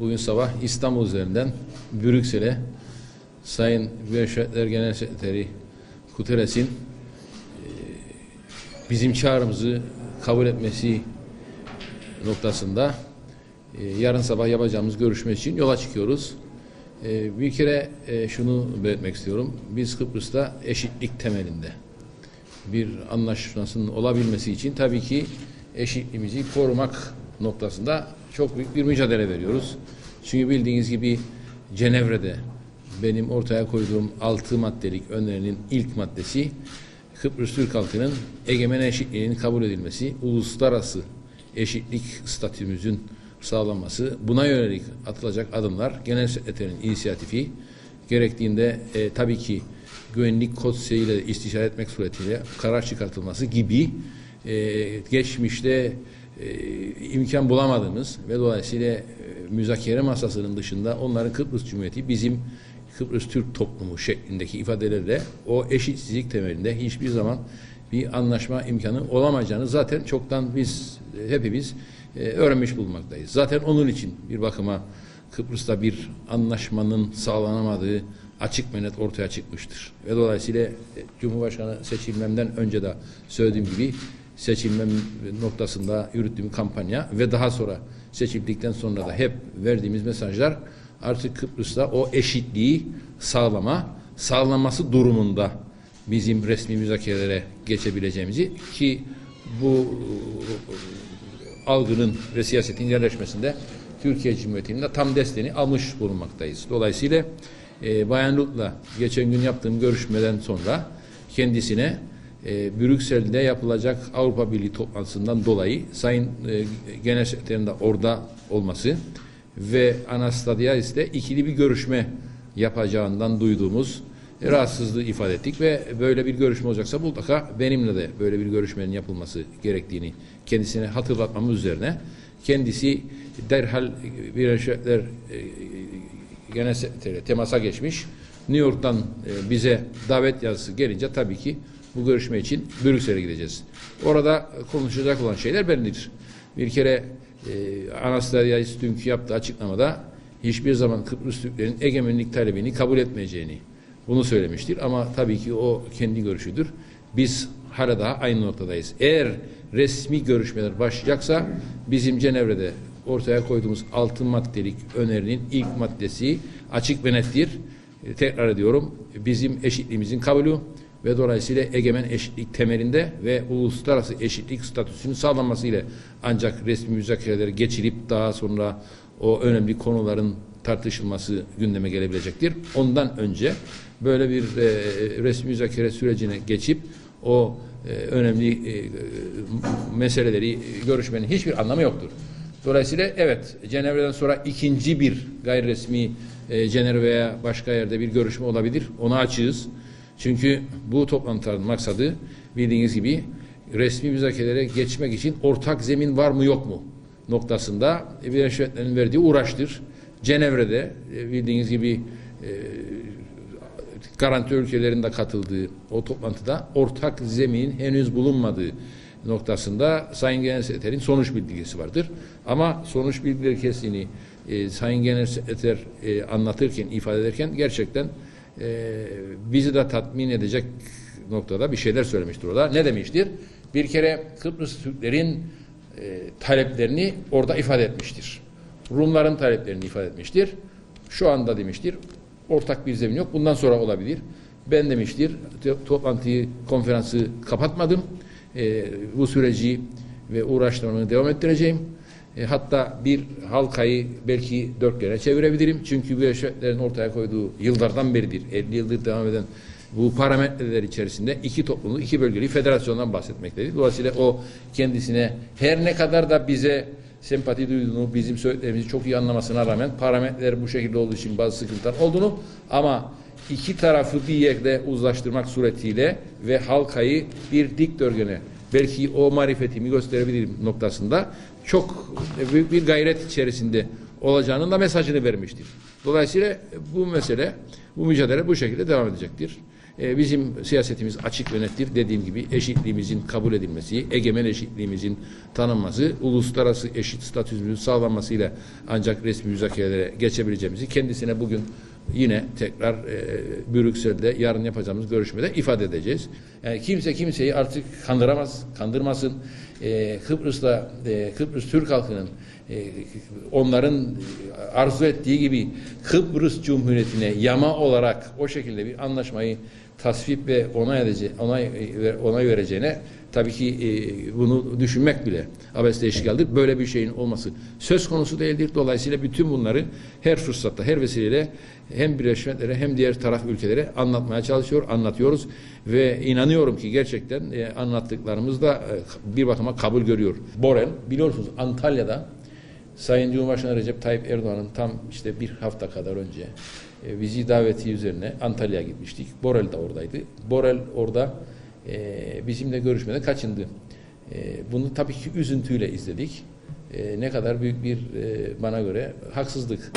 bugün sabah İstanbul üzerinden Brüksel'e Sayın Milletler Genel Sekreteri Guterres'in e, bizim çağrımızı kabul etmesi noktasında e, yarın sabah yapacağımız görüşme için yola çıkıyoruz. E, bir kere şunu belirtmek istiyorum. Biz Kıbrıs'ta eşitlik temelinde bir anlaşmasının olabilmesi için tabii ki eşitliğimizi korumak noktasında çok büyük bir mücadele veriyoruz. Çünkü bildiğiniz gibi Cenevre'de benim ortaya koyduğum altı maddelik önerinin ilk maddesi Kıbrıs Türk halkının egemen eşitliğinin kabul edilmesi, uluslararası eşitlik statümüzün sağlanması, buna yönelik atılacak adımlar Genel Sekreterin inisiyatifi gerektiğinde e, tabii ki güvenlik konseyi ile istişare etmek suretiyle karar çıkartılması gibi e, geçmişte imkan bulamadığımız ve dolayısıyla e, müzakere masasının dışında onların Kıbrıs Cumhuriyeti bizim Kıbrıs Türk toplumu şeklindeki ifadelerle o eşitsizlik temelinde hiçbir zaman bir anlaşma imkanı olamayacağını zaten çoktan biz e, hepimiz e, öğrenmiş bulunmaktayız. Zaten onun için bir bakıma Kıbrıs'ta bir anlaşmanın sağlanamadığı açık ve net ortaya çıkmıştır. Ve dolayısıyla e, Cumhurbaşkanı seçilmemden önce de söylediğim gibi seçilmem noktasında yürüttüğüm kampanya ve daha sonra seçildikten sonra da hep verdiğimiz mesajlar artık Kıbrıs'ta o eşitliği sağlama, sağlanması durumunda bizim resmi müzakerelere geçebileceğimizi ki bu e, algının ve siyasetin yerleşmesinde Türkiye Cumhuriyeti'nin de tam desteğini almış bulunmaktayız. Dolayısıyla e, Bayan Lut'la geçen gün yaptığım görüşmeden sonra kendisine e, Brüksel'de yapılacak Avrupa Birliği toplantısından dolayı Sayın e, Genel Sekreterin de orada olması ve Anastasiadis'te ikili bir görüşme yapacağından duyduğumuz rahatsızlığı ifade ettik ve böyle bir görüşme olacaksa mutlaka benimle de böyle bir görüşmenin yapılması gerektiğini kendisine hatırlatmamız üzerine kendisi derhal Birleşmiş Milletler e, Genel Sekreteri temasa geçmiş. New York'tan e, bize davet yazısı gelince tabii ki bu görüşme için Brüksel'e gideceğiz. Orada konuşacak olan şeyler bellidir. Bir kere e, Anastasiadis dünkü yaptığı açıklamada hiçbir zaman Kıbrıs Türklerin egemenlik talebini kabul etmeyeceğini bunu söylemiştir. Ama tabii ki o kendi görüşüdür. Biz hala daha aynı noktadayız. Eğer resmi görüşmeler başlayacaksa bizim Cenevre'de ortaya koyduğumuz altı maddelik önerinin ilk maddesi açık ve nettir. E, tekrar ediyorum bizim eşitliğimizin kabulü ve dolayısıyla egemen eşitlik temelinde ve uluslararası eşitlik statüsünün sağlanması ile ancak resmi müzakereleri geçirip daha sonra o önemli konuların tartışılması gündeme gelebilecektir. Ondan önce böyle bir e, resmi müzakere sürecine geçip o e, önemli e, meseleleri görüşmenin hiçbir anlamı yoktur. Dolayısıyla evet Cenevre'den sonra ikinci bir gayri resmi e, Cenevre veya başka yerde bir görüşme olabilir. Ona açığız. Çünkü bu toplantıların maksadı bildiğiniz gibi resmi müzakerelere geçmek için ortak zemin var mı yok mu noktasında Birleşmiş Milletler'in verdiği uğraştır. Cenevre'de e, bildiğiniz gibi e, garanti ülkelerinde katıldığı o toplantıda ortak zemin henüz bulunmadığı noktasında Sayın Genel Sekreter'in sonuç bildirgesi vardır. Ama sonuç bildirgesini e, Sayın Genel Sekreter e, anlatırken, ifade ederken gerçekten e, bizi de tatmin edecek noktada bir şeyler söylemiştir orada. Ne demiştir? Bir kere Kıbrıs Türklerin e, taleplerini orada ifade etmiştir. Rumların taleplerini ifade etmiştir. Şu anda demiştir ortak bir zemin yok. Bundan sonra olabilir. Ben demiştir toplantıyı, konferansı kapatmadım. E, bu süreci ve uğraşlarımı devam ettireceğim. E, hatta bir halkayı belki dört kere çevirebilirim. Çünkü bu Milletler'in ortaya koyduğu yıllardan beridir, 50 yıldır devam eden bu parametreler içerisinde iki toplumlu, iki bölgeli federasyondan bahsetmektedir. Dolayısıyla o kendisine her ne kadar da bize sempati duyduğunu, bizim söylediklerimizi çok iyi anlamasına rağmen parametreler bu şekilde olduğu için bazı sıkıntılar olduğunu ama iki tarafı bir yerde uzlaştırmak suretiyle ve halkayı bir dikdörtgene belki o marifetimi gösterebilirim noktasında çok büyük bir gayret içerisinde olacağının da mesajını vermiştir. Dolayısıyla bu mesele, bu mücadele bu şekilde devam edecektir. E, bizim siyasetimiz açık ve nettir. Dediğim gibi eşitliğimizin kabul edilmesi, egemen eşitliğimizin tanınması, uluslararası eşit statümüzün sağlanmasıyla ancak resmi müzakerelere geçebileceğimizi kendisine bugün yine tekrar e, Brüksel'de yarın yapacağımız görüşmede ifade edeceğiz. Yani kimse kimseyi artık kandıramaz, kandırmasın. E, Kıbrıs'ta e, Kıbrıs Türk halkının e, onların arzu ettiği gibi Kıbrıs Cumhuriyeti'ne yama olarak o şekilde bir anlaşmayı tasvip ve onay edece onay e, onay vereceğine tabii ki e, bunu düşünmek bile abesle işgaldir. Böyle bir şeyin olması söz konusu değildir. Dolayısıyla bütün bunları her fırsatta, her vesileyle hem Birleşmiş Milletler'e hem diğer taraf ülkelere anlatmaya çalışıyor, anlatıyoruz ve inanıyorum ki gerçekten e, anlattıklarımız da e, bir bakıma kabul görüyor. Borel biliyorsunuz Antalya'da Sayın Cumhurbaşkanı Recep Tayyip Erdoğan'ın tam işte bir hafta kadar önce e, daveti üzerine Antalya'ya gitmiştik. Borel de oradaydı. Borel orada e, bizimle görüşmede kaçındı. E, bunu tabii ki üzüntüyle izledik. E, ne kadar büyük bir e, bana göre haksızlık.